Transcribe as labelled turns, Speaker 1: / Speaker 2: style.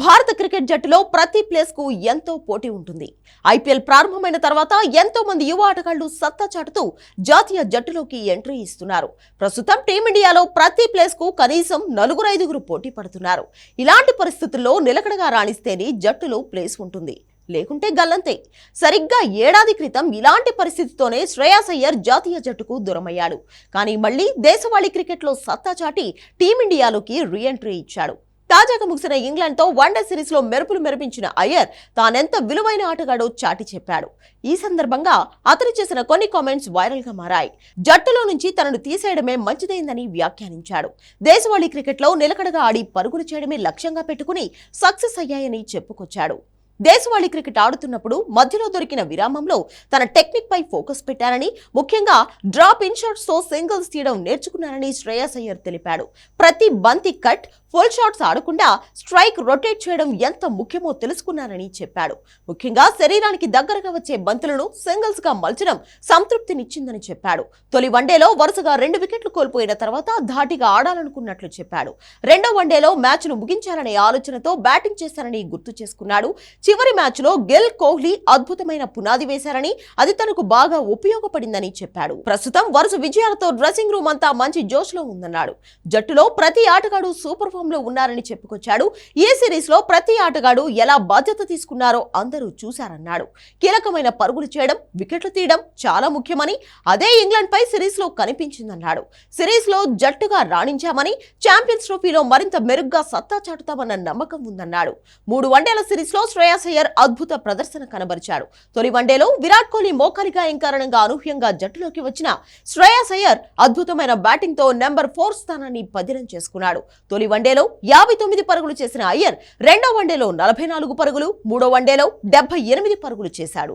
Speaker 1: భారత క్రికెట్ జట్టులో ప్రతి ప్లేస్కు ఎంతో పోటీ ఉంటుంది. ఐపీఎల్ ప్రారంభమైన తర్వాత ఎంతో మంది యువ ఆటగాళ్ళు సత్తా చాటుతూ జాతీయ జట్టులోకి ఎంట్రీ ఇస్తున్నారు. ప్రస్తుతం టీమిండియాలో ప్రతి ప్లేస్కు కనీసం నలుగురు ఐదుగురు పోటీ పడుతున్నారు. ఇలాంటి పరిస్థితుల్లో నిలకడగా రాణిస్తేనే జట్టులో ప్లేస్ ఉంటుంది. లేకుంటే గల్లంతే. సరిగ్గా ఏడాది క్రితం ఇలాంటి పరిస్థితితోనే శ్రేయాస్ అయ్యర్ జాతీయ జట్టుకు దూరమయ్యాడు. కానీ మళ్ళీ దేశవాళీ క్రికెట్లో సత్తా చాటి టీమిండియాలోకి రీఎంట్రీ ఇచ్చాడు. తాజాగా ముగిసిన ఇంగ్లాండ్తో వన్డే సిరీస్లో మెరుపులు మెరిపించిన అయ్యర్ తానెంత విలువైన ఆటగాడో చాటి చెప్పాడు. ఈ సందర్భంగా అతను చేసిన కొన్ని కామెంట్స్ వైరల్గా మారాయి. జట్టులో నుంచి తనను తీసేయడమే మంచిదైందని వ్యాఖ్యానించాడు. దేశవాళీ క్రికెట్లో నిలకడగా ఆడి పరుగులు చేయడమే లక్ష్యంగా పెట్టుకుని సక్సెస్ అయ్యాయని చెప్పుకొచ్చాడు. దేశవాళీ క్రికెట్ ఆడుతున్నప్పుడు మధ్యలో దొరికిన విరామంలో తన టెక్నిక్ పై ఫోకస్ పెట్టారని ముఖ్యంగా డ్రాప్ ఇన్ షాట్స్తో సింగిల్స్ తీయడం నేర్చుకున్నారని శ్రేయస్ అయ్యర్ తెలిపాడు. ప్రతి బంతి కట్ ఫుల్ షాట్స్ ఆడకుండా స్ట్రైక్ రొటేట్ చేయడం ఎంత ముఖ్యమో తెలుసుకున్నారని చెప్పాడు. ముఖ్యంగా శరీరానికి దగ్గరగా వచ్చే బంతులను సింగిల్స్గా మలచడం సంతృప్తినిచ్చిందని చెప్పాడు. తొలి వన్డేలో వరుసగా రెండు వికెట్లు కోల్పోయిన తర్వాత ధాటిగా ఆడాలనుకున్నట్లు చెప్పాడు. రెండో వన్డేలో మ్యాచ్ను ముగించాలనే ఆలోచనతో బ్యాటింగ్ చేశారని గుర్తు చేసుకున్నాడు. చివరి మ్యాచ్లో గిల్ కోహ్లీ అద్భుతమైన పునాది వేశారని అది తనకు బాగా ఉపయోగపడిందని చెప్పాడు. ప్రస్తుతం వరుస విజయాలతో డ్రెస్సింగ్ రూమ్ అంతా మంచి జోష్లో ఉందన్నాడు. జట్టులో ప్రతి ఆటగాడు సూపర్ లో ఉన్నారని చెప్పుకొచ్చాడు. ఈ సిరీస్లో ప్రతి ఆటగాడు ఎలా బాధ్యత తీసుకున్నారో అందరూ చూశారన్నాడు. కీలకమైన పరుగులు చేయడం వికెట్లు తీయడం చాలా ముఖ్యమని అదే ఇంగ్లాండ్ పై సిరీస్లో కనిపించిందన్నాడు. సిరీస్లో జట్టుగా రాణించామని ఛాంపియన్స్ ట్రోఫీలో మరింత మెరుగ్గా సత్తా చాటుతామన్న నమ్మకం ఉందన్నాడు. మూడు వన్డేల సిరీస్లో శ్రేయాస్ అయ్యర్ అద్భుత ప్రదర్శన కనబరిచాడు. తొలి వన్డేలో విరాట్ కోహ్లీ మోకాలి గాయం కారణంగా అనూహ్యంగా జట్టులోకి వచ్చిన శ్రేయాస్ అయ్యర్ అద్భుతమైన బ్యాటింగ్తో నెంబర్ ఫోర్ స్థానాన్ని పదిలం చేసుకున్నాడు. తొలి వన్డే వన్డేలో యాభై తొమ్మిది పరుగులు చేసిన అయ్యర్ రెండో వన్డేలో నలభై నాలుగు పరుగులు మూడో వన్డేలో డెబ్బై ఎనిమిది పరుగులు చేశాడు.